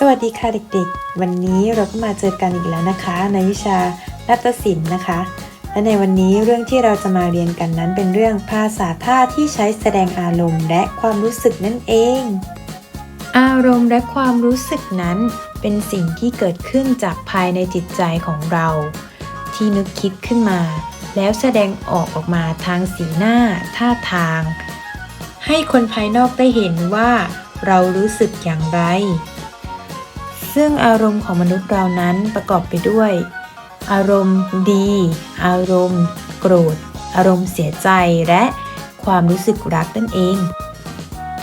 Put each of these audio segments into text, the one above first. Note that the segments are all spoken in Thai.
สวัสดีค่ะเด็กๆ วันนี้เราก็มาเจอกันอีกแล้วนะคะ ในวิชารัตศิลป์นะคะ และในวันนี้เรื่องที่เราจะมาเรียนกันนั้นเป็นเรื่องภาษาท่าที่ใช้แสดงอารมณ์ และความรู้สึกนั่นเอง อารมณ์และความรู้สึกนั้น เป็นสิ่งที่เกิดขึ้นจากภายในจิตใจของเรา ที่นึกคิดขึ้นมา แล้วแสดงออกออกมาทางสีหน้า ท่าทาง ให้คนภายนอกได้เห็นว่า เรารู้สึกอย่างไร ซึ่งอารมณ์ของมนุษย์เรานั้นประกอบไปด้วย อารมณ์ดี อารมณ์ โกรธ อารมณ์เสียใจและความรู้สึกรักนั่นเอง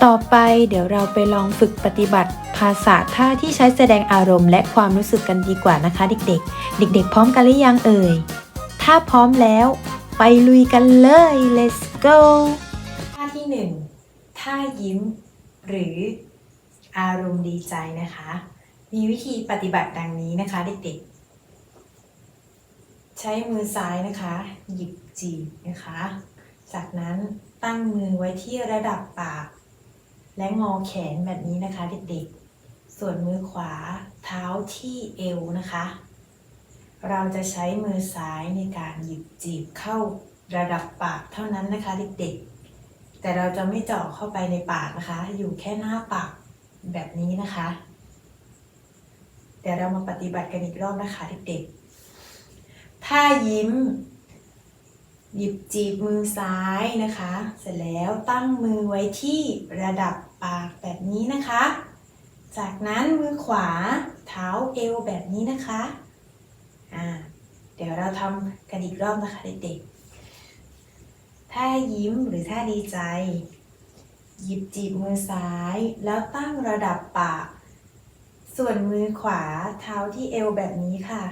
ต่อไปเดี๋ยวเราไปลองฝึกปฏิบัติภาษาท่าที่ใช้แสดงอารมณ์และความรู้สึกกันดีกว่านะคะ เด็กๆ เด็ก ๆ พร้อมกันหรือยังเอ่ย ถ้าพร้อมแล้ว ไปลุยกันเลย let's go ท่าที่หนึ่งท่ายิ้ม หรืออารมณ์ดีใจนะคะ มีวิธีปฏิบัติดังนี้นะคะ เด็กๆ ใช้มือซ้ายนะคะ หยิบจีบนะคะ จากนั้นตั้งมือไว้ที่ระดับปาก และงอแขนแบบนี้นะคะ เด็กๆ ส่วนมือขวาเท้าที่เอวนะคะ เราจะใช้มือซ้ายในการหยิบจีบเข้าระดับปากเท่านั้นนะคะ เด็กๆ แต่เราจะไม่เจาะเข้าไปในปากนะคะ อยู่แค่หน้าปากแบบนี้นะคะ ดี๋ยวเรามาปฏิบัติกันอีกรอบนะคะเด็กๆ ถ้ายิ้ม หยิบจีบมือซ้ายนะคะ เสร็จแล้วตั้งมือไว้ที่ระดับปากแบบนี้นะคะ จากนั้นมือขวาเท้าเอวแบบนี้นะคะ อ่า เดี๋ยวเราทำกันอีกรอบนะคะเด็กๆ ถ้ายิ้มหรือถ้าดีใจ หยิบจีบมือซ้าย แล้วตั้งระดับปาก ส่วนมือขวาเท้าที่เอวแบบนี้ค่ะ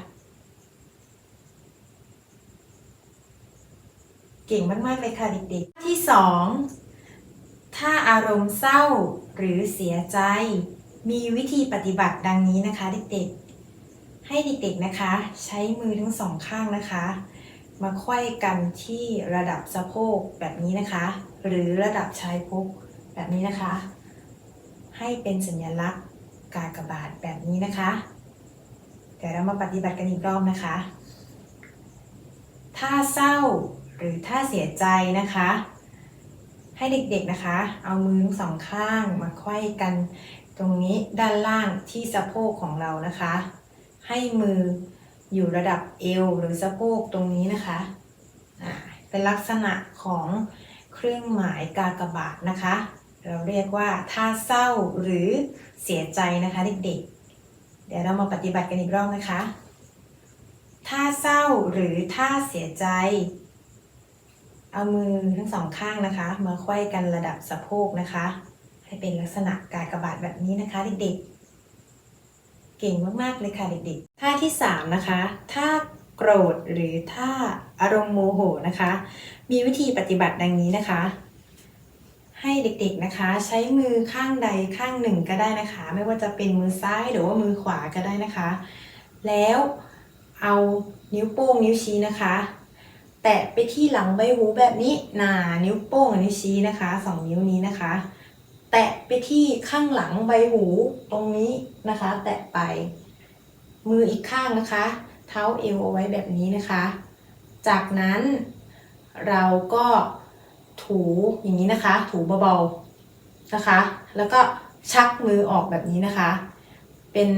เก่งมาก ๆ เลยค่ะเด็กๆ ที่สองถ้าอารมณ์เศร้าหรือเสียใจ มีวิธีปฏิบัติดังนี้นะคะเด็กๆ ให้เด็กๆนะคะ ใช้มือทั้งสองข้างนะคะ มาไขว้กันที่ระดับสะโพกแบบนี้นะคะ หรือระดับชายพุกแบบนี้นะคะ ให้เป็นสัญลักษณ์ กากบาทแบบนี้นะคะ เดี๋ยวเรามาปฏิบัติกันอีกรอบนะคะ ถ้าเศร้าหรือถ้าเสียใจนะคะ ให้เด็กๆนะคะ เอามือทั้งสองข้างมาไขว้กันตรงนี้ด้านล่างที่สะโพกของเรานะคะ ให้มืออยู่ระดับเอวหรือสะโพกตรงนี้นะคะเป็นลักษณะของเครื่องหมายกากบาทนะคะ เราเรียกว่าท่าเศร้าหรือเสียใจนะคะเด็กๆ เดี๋ยวเรามาปฏิบัติกันอีกรอบนะคะท่าเศร้าหรือท่าเสียใจ เอามือทั้งสองข้างนะคะ มาไขว้กันระดับสะโพกนะคะ ให้เป็นลักษณะกากบาทแบบนี้นะคะเด็กๆ เก่งมากๆเลยค่ะเด็กๆท่าที่สามนะคะท่าโกรธหรือท่าอารมณ์โมโหนะคะ มีวิธีปฏิบัติดังนี้นะคะ ให้เด็กๆนะคะ ใช้มือข้างใดข้างหนึ่งก็ได้นะคะ ไม่ว่าจะเป็นมือซ้ายหรือว่ามือขวาก็ได้นะคะ แล้วเอานิ้วโป้งนิ้วชี้นะคะ แตะไปที่หลังใบหูแบบนี้นานิ้วโป้งกับนิ้วชี้นะคะสองนิ้วนี้นะคะ แตะไปที่ข้างหลังใบหูตรงนี้นะคะ แตะไป มืออีกข้างนะคะ เท้าเอวเอาไว้แบบนี้นะคะ จากนั้นเราก็ ถูอย่างนี้นะคะ ถูเบาๆนะคะ แล้วก็ชักมือออกแบบนี้นะคะ เป็น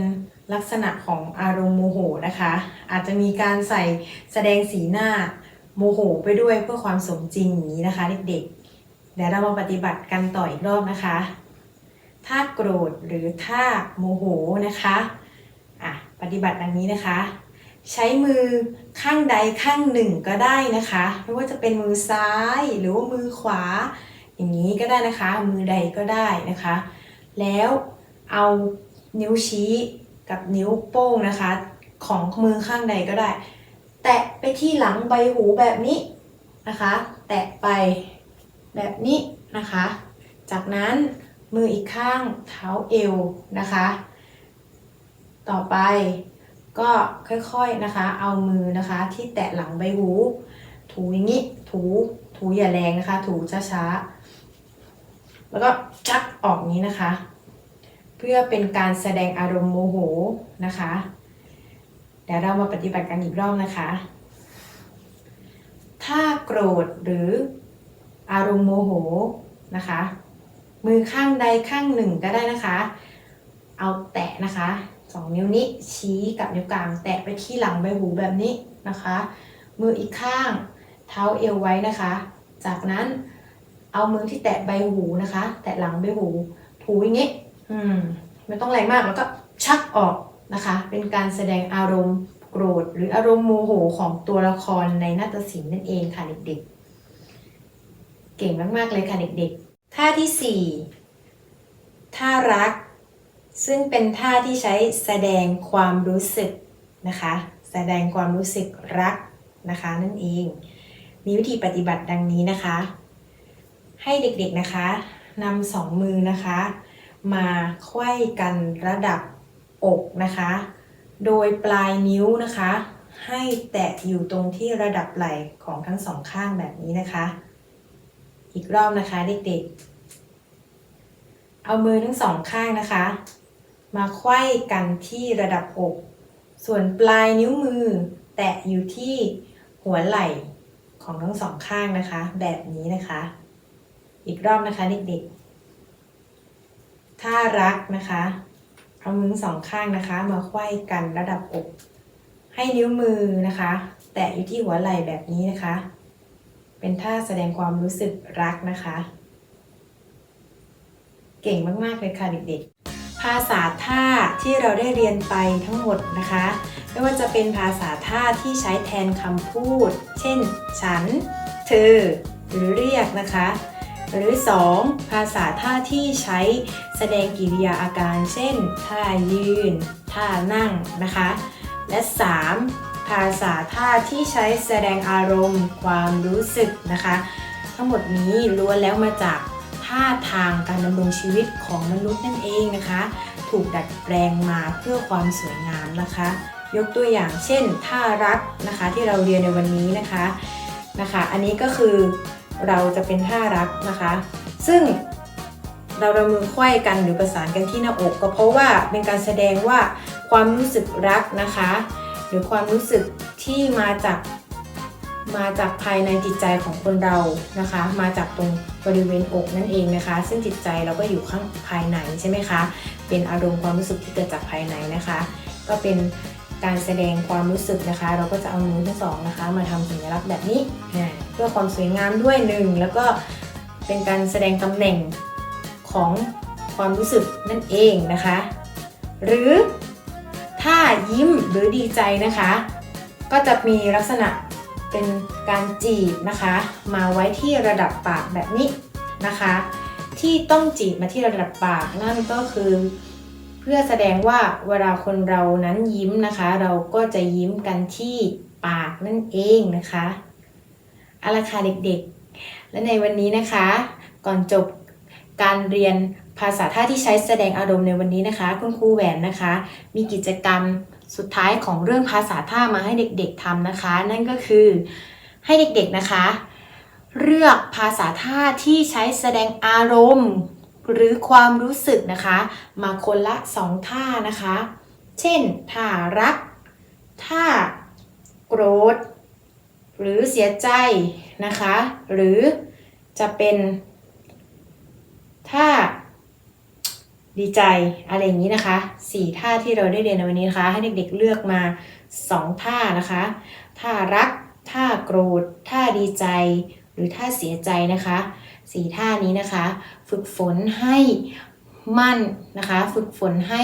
ลักษณะของอารมณ์โมโหนะคะ อาจจะมีการใส่แสดงสีหน้าโมโหไปด้วยเพื่อความสมจริงอย่างนี้นะคะเด็กๆเดี๋ยวเรามาปฏิบัติกันต่ออีกรอบนะคะ ถ้าโกรธหรือถ้าโมโหนะคะอะปฏิบัติดังนี้นะคะ ใช้มือข้างใดข้างหนึ่งก็ได้นะคะ ไม่ว่าจะเป็นมือซ้ายหรือว่ามือขวา อย่างนี้ก็ได้นะคะ มือใดก็ได้นะคะ แล้วเอานิ้วชี้กับนิ้วโป้งนะคะ ของมือข้างใดก็ได้ แตะไปที่หลังใบหูแบบนี้นะคะ แตะไปแบบนี้นะคะ จากนั้นมืออีกข้างเท้าเอวนะคะ ต่อไป ก็ค่อยๆนะคะ เอามือนะคะที่แตะหลังใบหู ถูอย่างนี้ ถูถูอย่าแรงนะคะ ถูช้าๆ แล้วก็ชักออกนี้นะคะ เพื่อเป็นการแสดงอารมณ์โมโหนะคะ เดี๋ยวเรามาปฏิบัติกันอีกรอบนะคะ ถ้าโกรธหรืออารมณ์โมโหนะคะ มือข้างใดข้างหนึ่งก็ได้นะคะ เอาแตะนะคะ สองนิ้วนี้ชี้กับนิ้วกลาง แตะไปที่หลังใบหูแบบนี้นะคะ มืออีกข้างเท้าเอวไว้นะคะ จากนั้นเอามือที่แตะใบหูนะคะ แตะหลังใบหู ถูอย่างนี้อืมไม่ต้องแรงมากแล้วก็ชักออกนะคะ เป็นการแสดงอารมณ์โกรธ หรืออารมณ์โมโหของตัวละครในนาฏศิลป์นั่นเองค่ะเด็กๆ เก่งมากๆเลยค่ะเด็กๆ ท่าที่ 4 ท่ารัก ซึ่งเป็นท่าที่ใช้แสดงความรู้สึกนะคะ แสดงความรู้สึกรักนะคะนั่นเอง มีวิธีปฏิบัติดังนี้นะคะ ให้เด็กๆนะคะนำสองมือนะคะ มาไขว้กันระดับอกนะคะ โดยปลายนิ้วนะคะ ให้แตะอยู่ตรงที่ระดับไหล่ของทั้งสองข้างแบบนี้นะคะ อีกรอบนะคะเด็กๆเอามือทั้งสองข้างนะคะ มาไขว้กันที่ระดับอก ส่วนปลายนิ้วมือ แตะอยู่ที่หัวไหล่ของทั้งสองข้างนะคะ แบบนี้นะคะ อีกรอบนะคะเด็กๆถ้ารักนะคะเอามือสองข้างนะคะ มาไขว้กันระดับอก ให้นิ้วมือนะคะ แตะอยู่ที่หัวไหล่แบบนี้นะคะ เป็นท่าแสดงความรู้สึกรักนะคะ เก่งมากๆเลยค่ะเด็กๆ ภาษาท่าที่เราได้เรียนไปทั้งหมดนะคะ ไม่ว่าจะเป็นภาษาท่าที่ใช้แทนคำพูด เช่น ฉัน เธอ หรือเรียกนะคะ หรือ 2. ภาษาท่าที่ใช้แสดงกิริยาอาการ เช่น ท่ายืน ท่านั่งนะคะ และ 3. ภาษาท่าที่ใช้แสดงอารมณ์ ความรู้สึกนะคะ ทั้งหมดนี้ล้วนแล้วมาจาก ท่าทางการดำรงชีวิตของมนุษย์นั่นเองนะคะ ถูกดัดแปลงมาเพื่อความสวยงามนะคะ ยกตัวอย่างเช่นท่ารักนะคะที่เราเรียนในวันนี้นะคะนะคะ อันนี้ก็คือเราจะเป็นท่ารักนะคะ ซึ่งเราเรามือไขว้กันหรือประสานกันที่หน้าอก ก็เพราะว่าเป็นการแสดงว่าความรู้สึกรักนะคะ หรือความรู้สึกที่มาจาก มาจากภายในจิตใจของคนเรานะคะ มาจากตรงบริเวณอกนั่นเองนะคะ ซึ่งจิตใจเราก็อยู่ข้างภายในใช่ไหมคะ เป็นอารมณ์ความรู้สึกที่เกิดจากภายในนะคะ ก็เป็นการแสดงความรู้สึกนะคะ เราก็จะเอามือทั้งสองนะคะ มาทำสัญลักษณ์แบบนี้อ่าเพื่อความสวยงามด้วยหนึ่งแล้วก็เป็นการแสดงตำแหน่งของความรู้สึกนั่นเองนะคะ หรือถ้ายิ้มหรือดีใจนะคะ ก็จะมีลักษณะ เป็นการจีบนะคะ มาไว้ที่ระดับปากแบบนี้นะคะ ที่ต้องจีบมาที่ระดับปากนั่นก็คือ เพื่อแสดงว่าเวลาคนเรานั้นยิ้มนะคะ เราก็จะยิ้มกันที่ปากนั่นเองนะคะอาละค่ะเด็กๆ และในวันนี้นะคะ ก่อนจบการเรียนภาษาท่าที่ใช้แสดงอารมณ์ในวันนี้นะคะ คุณครูแหวนนะคะ มีกิจกรรม สุดท้ายของเรื่องภาษาท่ามาให้เด็กๆทำนะคะ นั่นก็คือให้เด็กๆนะคะ เลือกภาษาท่าที่ใช้แสดงอารมณ์ หรือความรู้สึกนะคะ มาคนละสองท่านะคะ เช่นท่ารักท่าโกรธ หรือเสียใจนะคะ หรือจะเป็นท่า ดีใจอะไรอย่างนี้นะคะสี่ท่าที่เราได้เรียนในวันนี้นะคะ ให้เด็กๆเลือกมาสองท่านะคะท่ารักท่าโกรธท่าดีใจ หรือท่าเสียใจนะคะสี่ท่านี้นะคะ ฝึกฝนให้มั่นนะคะ ฝึกฝนให้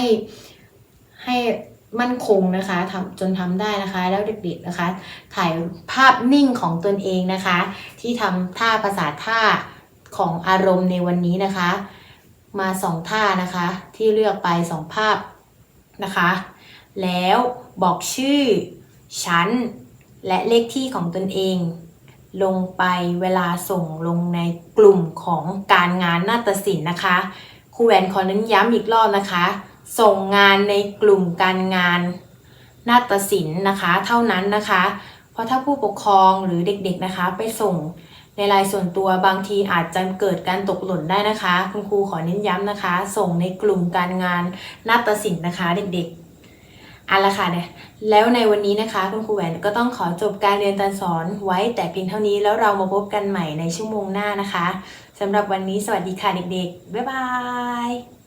ให้มั่นคงนะคะทำจนทำได้นะคะ แล้วเด็กๆนะคะ ถ่ายภาพนิ่งของตนเองนะคะ ที่ทำท่าภาษาท่าของอารมณ์ในวันนี้นะคะ มาสองท่านะคะ ที่เลือกไปสองภาพนะคะ แล้วบอกชื่อ ชั้น และเลขที่ของตนเอง ลงไปเวลาส่งลงในกลุ่มของการงานนาฏศิลป์นะคะครูแหวนขอเน้นย้ำอีกรอบนะคะ ส่งงานในกลุ่มการงานนาฏศิลป์นะคะ เท่านั้นนะคะ เพราะถ้าผู้ปกครองหรือเด็กๆนะคะ ไปส่ง ในไลน์ส่วนตัวบางทีอาจจะเกิดการตกหล่นได้นะคะ คุณครูขอเน้นย้ำนะคะ ส่งในกลุ่มการงานนาฏศิลป์นะคะเด็กๆเอาละค่ะเนี่ยแล้วในวันนี้นะคะ คุณครูแหวนก็ต้องขอจบการเรียนการสอนไว้แต่เพียงเท่านี้แล้วเรามาพบกันใหม่ในชั่วโมงหน้านะคะสำหรับวันนี้สวัสดีค่ะเด็กๆบ๊ายบาย